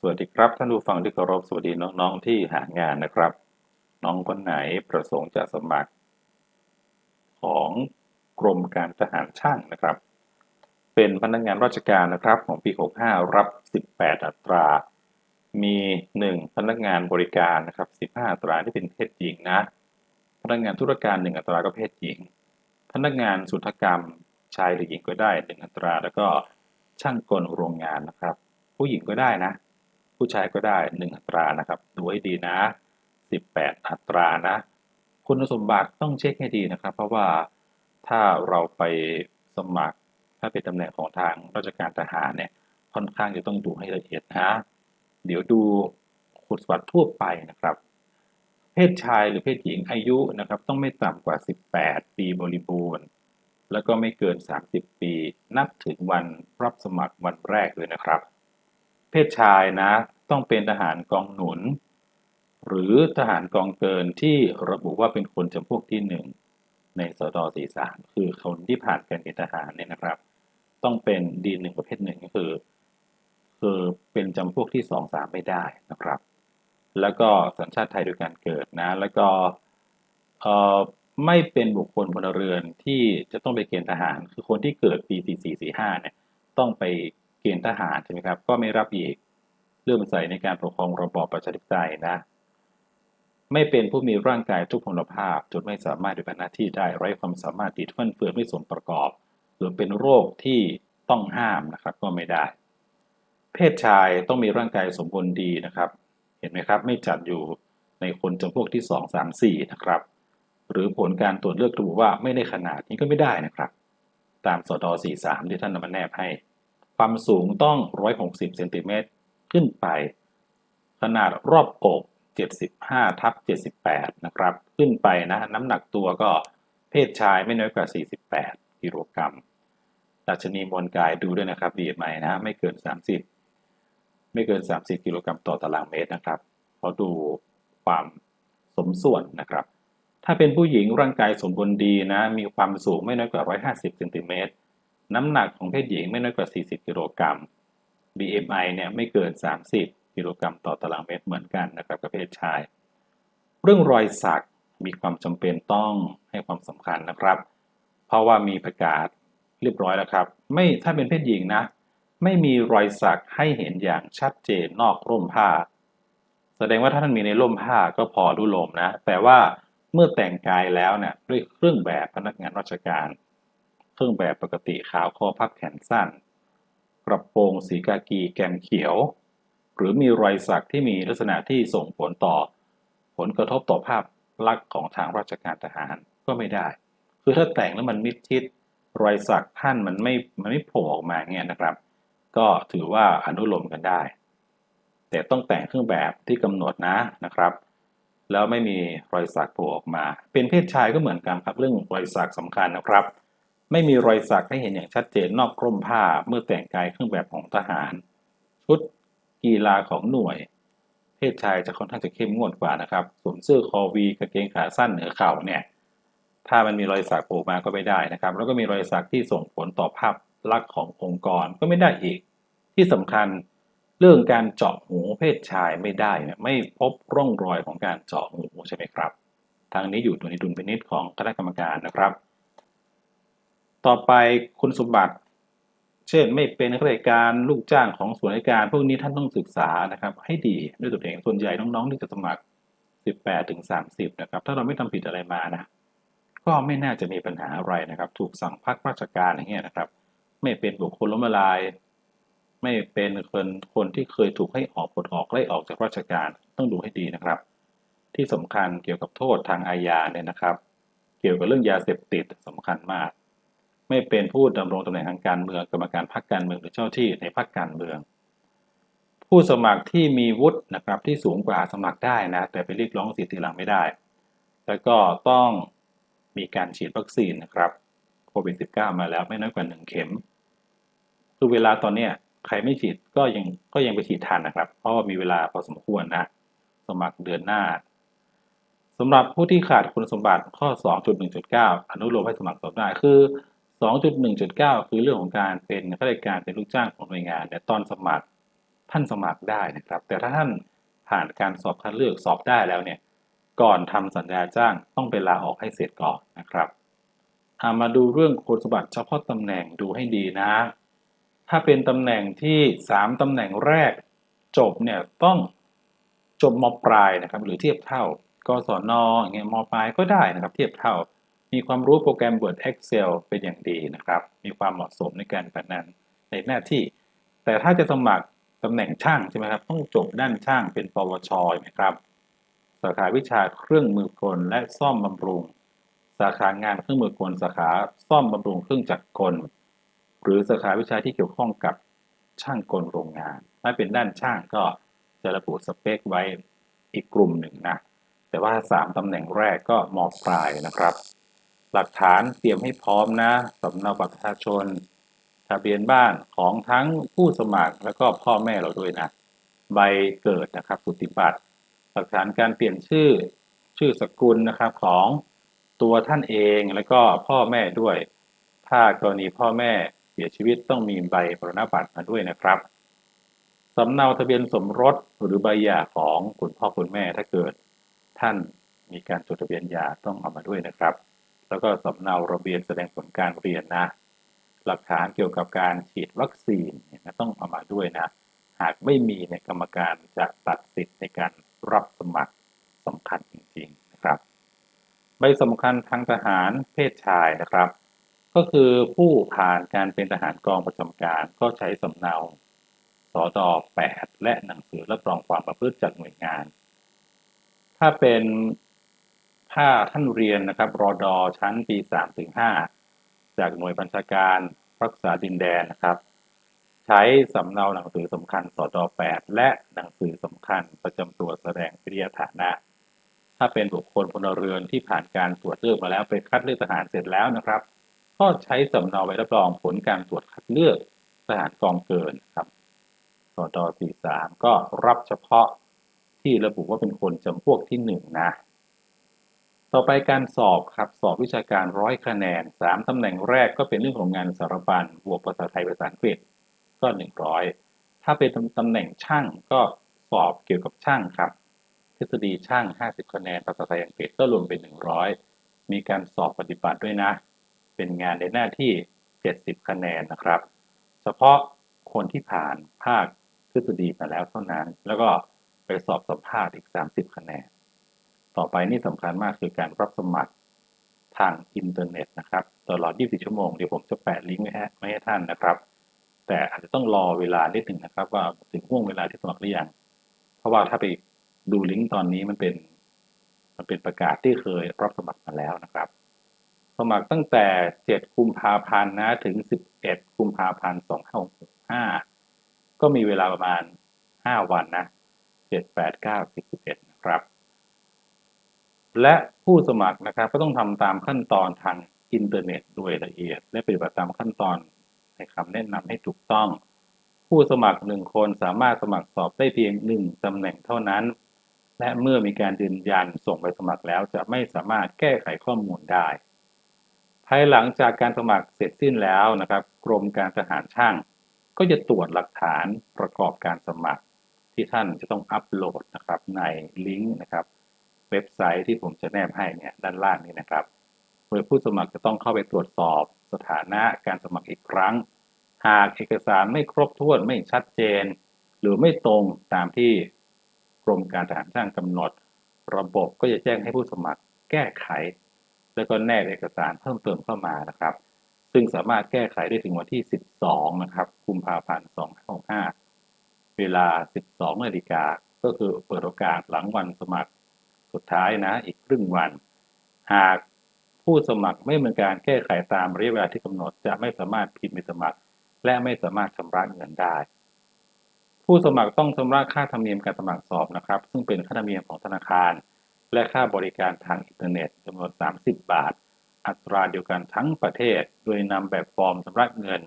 สวัสดีครับ ท่านผู้ฟังที่เคารพสวัสดีน้องๆที่หางานนะครับ น้องคนไหนประสงค์จะสมัคร ของกรมการทหารช่างนะครับ เป็นพนักงานราชการนะครับของปี 65 รับ 18 อัตรา มี 1 พนักงานบริการนะครับ15 อัตราที่เป็นเพศหญิงนะ พนักงานธุรการ 1 อัตราก็เพศหญิง พนักงานสุทรกรรมชายหรือหญิงก็ได้ 1 อัตรา แล้วก็ช่างกลโรงงานนะครับ ผู้หญิงก็ได้นะ ผู้ชายก็ได้ 1 อัตรานะครับ ดูให้ดีนะ 18 อัตรานะ คุณสมบัติต้องเช็คให้ดีนะครับ เพราะว่าถ้าเราไปสมัครถ้าเป็นตำแหน่งของทางราชการทหารเนี่ยค่อนข้างจะต้องดูให้ละเอียดนะเดี๋ยวดูคุณสมบัติทั่วไปนะครับ เพศชายหรือเพศหญิงอายุนะครับ ต้องไม่ต่ำกว่า 18 ปีบริบูรณ์ แล้วก็ไม่เกิน 30 ปี นับถึงวันรับสมัครวันแรกเลยนะครับ ศชายนะ ต้องเป็นทหารกองหนุน หรือทหารกองเกินที่ระบุว่าเป็นคนจำพวกที่หนึ่งในสต43คือคนที่ผ่านการเกณฑ์ทหารเนี่ยนะครับ ต้องเป็นดีหนึ่งประเภทหนึ่งก็คือ คือเป็นจำพวกที่2 3ไม่ได้นะครับ แล้วก็สัญชาติไทยโดยการเกิดนะ แล้วก็เอ่อไม่เป็นบุคคลพลเรือนที่จะต้องไปเกณฑ์ทหาร คือคนที่เกิดปี 44 45 เนี่ย ต้องไป ณฑ์ทหารใช่ไหมครับ ก็ไม่รับอีกเรื่องใส่ในการปกครองระบอบประชาธิปไตยนะ ไม่เป็นผู้มีร่างกายทุกพลภาพจนไม่สามารถปฏิบัติหน้าที่ได้ไร้ความสามารถติดฟั่นเฟือนไม่สมประกอบหรือเป็นโรคที่ต้องห้ามนะครับก็ไม่ได้ เพศชายต้องมีร่างกายสมบูรณ์ดีนะครับ เห็นไหมครับ ไม่จัดอยู่ในคนจำพวกที่ 2 3 4 นะครับ หรือผลการตรวจเลือกระบุว่าไม่ได้ขนาดนี้ก็ไม่ได้นะครับ ตามสด43ที่ท่านนำมาแนบให้ ความสูงต้อง 160 เซนติเมตรขึ้นไป ขนาดรอบอก75ทับ78 นะครับ ขึ้นไปนะน้ำหนักตัวก็เพศชายไม่น้อยกว่า 48 กิโลกรัมดัชนีมวลกายดูด้วยนะครับ BMI นะไม่เกิน 30 ไม่เกิน 30 กิโลกรัมต่อตารางเมตรนะครับเขาดูความสมส่วนนะครับ ถ้าเป็นผู้หญิงร่างกายสมบูรณ์ดีนะ มีความสูงไม่น้อยกว่า 150เซนติเมตร น้ำหนักของเพศหญิงไม่น้อยกว่า 40 กิโลกรัม BMI เนี่ยไม่เกิน 30 กิโลกรัมต่อตารางเมตรเหมือนกันนะครับกับเพศชาย เรื่องรอยสักมีความจำเป็นต้องให้ความสำคัญนะครับ เพราะว่ามีประกาศเรียบร้อยแล้วครับ ไม่ถ้าเป็นเพศหญิงนะ ไม่มีรอยสักให้เห็นอย่างชัดเจนนอกร่มผ้า แสดงว่าถ้าท่านมีในร่มผ้าก็พอรุลมนะ แต่ว่าเมื่อแต่งกายแล้วเนี่ยด้วยเครื่องแบบพนักงานราชการ เครื่องแบบปกติขาวคอพับแขนสั้น กระโปรงสีกากีแกมเขียว หรือมีรอยสักที่มีลักษณะที่ส่งผลต่อ ผลกระทบต่อภาพลักษณ์ของทางราชการทหารก็ไม่ได้ คือถ้าแต่งแล้วมันมิดชิด รอยสักท่านมันไม่มันไม่โผล่ออกมาเงี้ยนะครับ ก็ถือว่าอนุโลมกันได้ แต่ต้องแต่งเครื่องแบบที่กำหนดนะนะครับแล้วไม่มีรอยสักโผล่ออกมา เป็นเพศชายก็เหมือนกันครับ เรื่องรอยสักสำคัญนะครับ ไม่มีรอยสักให้เห็นอย่างชัดเจนนอกกร่มผ้าเมื่อแต่งกายเครื่องแบบของทหาร ชุดกีฬาของหน่วย เพศชายจะค่อนข้างจะเข้มงวดกว่านะครับสวมเสื้อคอวีกางเกงขาสั้นเหนือเข่าเนี่ยถ้ามันมีรอยสักโผล่มาก็ไม่ได้นะครับ แล้วก็มีรอยสักที่ส่งผลต่อภาพลักษณ์ขององค์กรก็ไม่ได้อีก ที่สำคัญเรื่องการเจาะหูเพศชายไม่ได้เนี่ยไม่พบร่องรอยของการเจาะหูใช่ไหมครับทางนี้อยู่ในดุลพินิจของคณะกรรมการนะครับ ต่อไปคุณสมบัติ เช่นไม่เป็นข้าราชการลูกจ้างของส่วนราชการ พวกนี้ท่านต้องศึกษานะครับ ให้ดีด้วยตัวเองส่วนใหญ่น้องๆที่จะสมัคร 18ถึง30นะครับถ้าเราไม่ทำผิดอะไรมานะก็ไม่น่าจะมีปัญหาอะไรนะครับ ถูกสั่งพักราชการอย่างเงี้ยนะครับ ไม่เป็นบุคคลล้มละลาย ไม่เป็นคนคนที่เคยถูกให้ออกปลดออกไล่ออกจากราชการต้องดูให้ดีนะครับ ที่สำคัญเกี่ยวกับโทษทางอาญาเนี่ยนะครับ เกี่ยวกับเรื่องยาเสพติดสำคัญมาก ไม่เป็นผู้ดำรงตำแหน่งทางการเมืองกรรมการพรรคการเมืองหรือเจ้าที่ในพรรคการเมือง ผู้สมัครที่มีวุฒินะครับที่สูงกว่าสมัครได้นะ แต่ไปเรียกร้องสิทธิหลังไม่ได้ แล้วก็ต้องมีการฉีดวัคซีนนะครับโควิด -19 มาแล้วไม่น้อยกว่า 1 เข็ม คือเวลาตอนเนี้ยใครไม่ฉีดก็ยังก็ยังไปฉีดทันนะครับ เพราะว่ามีเวลาพอสมควรนะ สมัครเดือนหน้าสำหรับผู้ที่ขาดคุณสมบัติข้อ 2.1.9 อนุโลมให้สมัครต่อได้ คือ 2.1.9 คือเรื่องของการเป็นข้าราชการเป็นลูกจ้างของหน่วยงานแต่ตอนสมัครท่านสมัครได้นะครับ แต่ถ้าท่านผ่านการสอบคัดเลือกสอบได้แล้วเนี่ยก่อนทำสัญญาจ้างต้องไปลาออกให้เสร็จก่อนนะครับามาดูเรื่องคุณสมบัติเฉพาะตำแหน่งดูให้ดีนะ ถ้าเป็นตำแหน่งที่ 3ตำแหน่งแรกจบเนี่ยต้องจบมปลายนะครับหรือเทียบเท่า กศนอย่างเงี้ยมปลายก็ได้นะครับ เทียบเท่า มีความรู้โปรแกรม Word Excel เป็นอย่างดีนะครับ มีความเหมาะสมในการปฏิบัติงานในหน้าที่ แต่ถ้าจะสมัครตำแหน่งช่างใช่ไหมครับ ต้องจบด้านช่างเป็น ปวชนะครับ สาขาวิชาเครื่องมือกลและซ่อมบำรุง สาขางานเครื่องมือกล สาขาซ่อมบำรุงเครื่องจักรกล หรือสาขาวิชาที่เกี่ยวข้องกับช่างกลโรงงาน ถ้าเป็นด้านช่างก็จะระบุสเปคไว้อีกกลุ่มหนึ่งนะ แต่ว่า 3ตำแหน่งแรกก็มปลายนะครับ หลักฐานเตรียมให้พร้อมนะสำเนาบัตรประชาชน ทะเบียนบ้านของทั้งผู้สมัครแล้วก็พ่อแม่เราด้วยนะ ใบเกิดนะครับสุติบัตรหลักฐานการเปลี่ยนชื่อชื่อสกุลนะครับของตัวท่านเองแล้วก็พ่อแม่ด้วย ถ้ากรณีพ่อแม่เสียชีวิตต้องมีใบปรณบัตรมาด้วยนะครับสำเนาทะเบียนสมรสหรือใบหย่าของคุณพ่อคุณแม่ถ้าเกิด ท่านมีการจดทะเบียนหย่าต้องเอามาด้วยนะครับ แล้วก็สำเนาระเบียนแสดงผลการเรียนนะ หลักฐานเกี่ยวกับการฉีดวัคซีนเนี่ยนะต้องเอามาด้วยนะ หากไม่มีเนี่ยกรรมการจะตัดสิทธิ์ในการรับสมัครสำคัญจริงๆนะครับ ใบสำคัญทางทหารเพศชายนะครับ ก็คือผู้ผ่านการเป็นทหารกองประจำการก็ใช้สำเนาสอดอ8และหนังสือรับรองความประพฤติจากหน่วยงาน ถ้าเป็น ถ้าท่านเรียนนะครับรอดอชั้นปี3ถึง5จากหน่วยบัญชาการรักษาดินแดนนะครับ ใช้สำเนาหนังสือสำคัญสอดอ8และหนังสือสำคัญประจำตัวแสดงวิทยฐานะ ถ้าเป็นบุคคลพลเรือนที่ผ่านการตรวจเลือกมาแล้วไปคัดเลือกทหารเสร็จแล้วนะครับ ก็ใช้สำเนาใบรับรองผลการตรวจคัดเลือกทหารกองเกินครับสอดอ43ก็รับเฉพาะที่ระบุว่าเป็นคนจำพวกที่1นะ ต่อไปการสอบครับสอบวิชาการร้อยคะแนน 3 ตำแหน่งแรกก็เป็นเรื่องของงานสารบัญบวกภาษาไทยภาษาอังกฤษก็ 100 ถ้าเป็นตำแหน่งช่างก็สอบเกี่ยวกับช่างครับ ทฤษฎีช่าง 50 คะแนนภาษาไทยอังกฤษก็รวมเป็น 100 มีการสอบปฏิบัติด้วยนะ เป็นงานในหน้าที่ 70 คะแนนนะครับ เฉพาะคนที่ผ่านภาคทฤษฎีมาแล้วเท่านั้น แล้วก็ไปสอบสัมภาษณ์อีก 30 คะแนน ต่อไปนี่สำคัญมากคือการรับสมัครทางอินเทอร์เน็ตนะครับ ตลอด 24 ชั่วโมง เดี๋ยวผมจะแปะลิงก์ไว้ให้ไว้ให้ท่านนะครับ แต่อาจจะต้องรอเวลานิดหนึ่งนะครับ ว่าถึงห่วงเวลาที่สมัครหรือยัง เพราะว่าถ้าไปดูลิงก์ตอนนี้มันเป็น มันเป็นประกาศที่เคยรับสมัครมาแล้วนะครับ สมัครตั้งแต่ 7 กุมภาพันธ์นะ ถึง 11 กุมภาพันธ์ 2565 ก็มีเวลาประมาณ 5 วันนะ 7 8 9 10 11 นะครับ และผู้สมัครนะครับก็ต้องทำตามขั้นตอนทางอินเทอร์เน็ตโดยละเอียด และปฏิบัติตามขั้นตอนในคำแนะนำให้ถูกต้อง ผู้สมัครหนึ่งคนสามารถสมัครสอบได้เพียงหนึ่งตำแหน่งเท่านั้น และเมื่อมีการยืนยันส่งไปสมัครแล้วจะไม่สามารถแก้ไขข้อมูลได้ ภายหลังจากการสมัครเสร็จสิ้นแล้วนะครับ กรมการทหารช่าง ก็จะตรวจหลักฐานประกอบการสมัครที่ท่านจะต้องอัปโหลดนะครับในลิงก์นะครับ เว็บไซต์ที่ผมจะแนบให้เนี่ยด้านล่างนี้นะครับ โดยผู้สมัครจะต้องเข้าไปตรวจสอบสถานะการสมัครอีกครั้ง หากเอกสารไม่ครบถ้วนไม่ชัดเจน หรือไม่ตรงตามที่กรมการทหารช่างกำหนด ระบบก็จะแจ้งให้ผู้สมัครแก้ไข แล้วก็แนบเอกสารเพิ่มเติมเข้ามานะครับ ซึ่งสามารถแก้ไขได้ถึงวันที่ 12 นะครับกุมภาพันธ์ 2565 เวลา 12นาฬิกาก็คือเปิดโอกาสหลังวันสมัคร สุดท้ายนะอีกครึ่งวัน หากผู้สมัครไม่มีการแก้ไขตามระยะเวลาที่กำหนด จะไม่สามารถพิมพ์ใบสมัคร และไม่สามารถชำระเงินได้ ผู้สมัครต้องชำระค่าธรรมเนียมการสมัครสอบนะครับ ซึ่งเป็นค่าธรรมเนียมของธนาคาร และค่าบริการทางอินเทอร์เน็ตจำนวน 30 บาท อัตราเดียวกันทั้งประเทศ โดยนำแบบฟอร์มชำระเงิน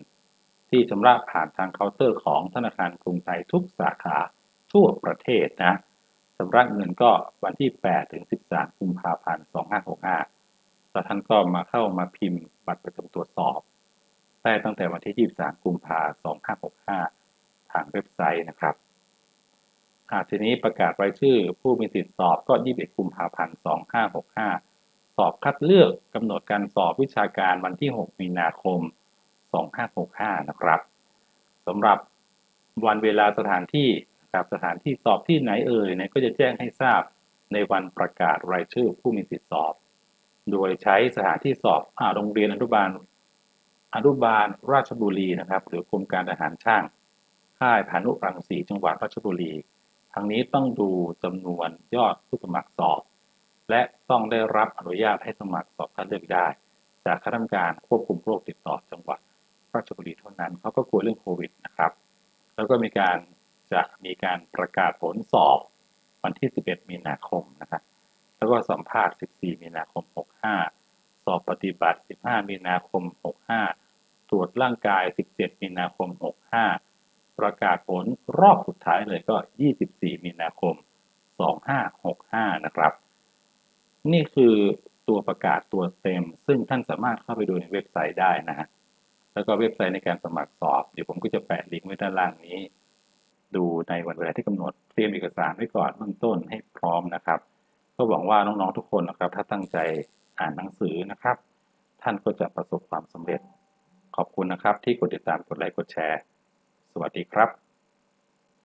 ที่ชำระผ่านทางเคาน์เตอร์ของธนาคารกรุงไทยทุกสาขาทั่วประเทศนะ ชำระเงินก็วันที่ 8 ถึง 13 กุมภาพันธ์ 2565แล้วท่านก็มาเข้ามาพิมพ์บัตรประจำตัวสอบได้ตั้งแต่วันที่ 23 กุมภาพันธ์ 2565 ทางเว็บไซต์นะครับอาทีนี้ประกาศรายชื่อผู้มีสิทธิสอบก็ 21 กุมภาพันธ์ 2565 สอบคัดเลือกกำหนดการสอบวิชาการวันที่ 6 มีนาคม 2565 นะครับสำหรับวันเวลาสถานที่ กับสถานที่สอบที่ไหนเอ่ยเนี่ยก็จะแจ้งให้ทราบในวันประกาศรายชื่อผู้มีสิทธิสอบ โดยใช้สถานที่สอบอโรงเรียนอนุบาลอนุบาลราชบุรีนะครับ หรือกรมการทหารช่าง ค่ายพานุรังสีจังหวัดราชบุรีทั้งนี้ต้องดูจำนวนยอดผู้สมัครสอบ และต้องได้รับอนุญาตให้สมัครสอบคัดเลือกได้ จากคณะกรรมการควบคุมโรคติดต่อจังหวัดราชบุรีเท่านั้นเขาก็กลัวเรื่องโควิดนะครับ แล้วก็มีการ จะมีการประกาศผลสอบวันที่ 11 มีนาคมนะครับ แล้วก็สัมภาษณ์ 14 มีนาคม 65 สอบปฏิบัติ 15 มีนาคม 65 ตรวจร่างกาย 17 มีนาคม 65 ประกาศผลรอบสุดท้ายเลยก็ 24 มีนาคม 2565 นะครับ นี่คือตัวประกาศตัวเต็ม ซึ่งท่านสามารถเข้าไปดูในเว็บไซต์ได้นะฮะ แล้วก็เว็บไซต์ในการสมัครสอบ เดี๋ยวผมก็จะแปะลิงก์ไว้ด้านล่างนี้ ดูในวันเวลาที่กำหนดเตรียมเอกสารไว้ก่อนเบื้องต้นให้พร้อมนะครับ ก็หวังว่าน้องๆทุกคนนะครับ ถ้าตั้งใจอ่านหนังสือนะครับ ท่านก็จะประสบความสำเร็จ ขอบคุณนะครับที่กดติดตามกดไลค์กดแชร์ สวัสดีครับ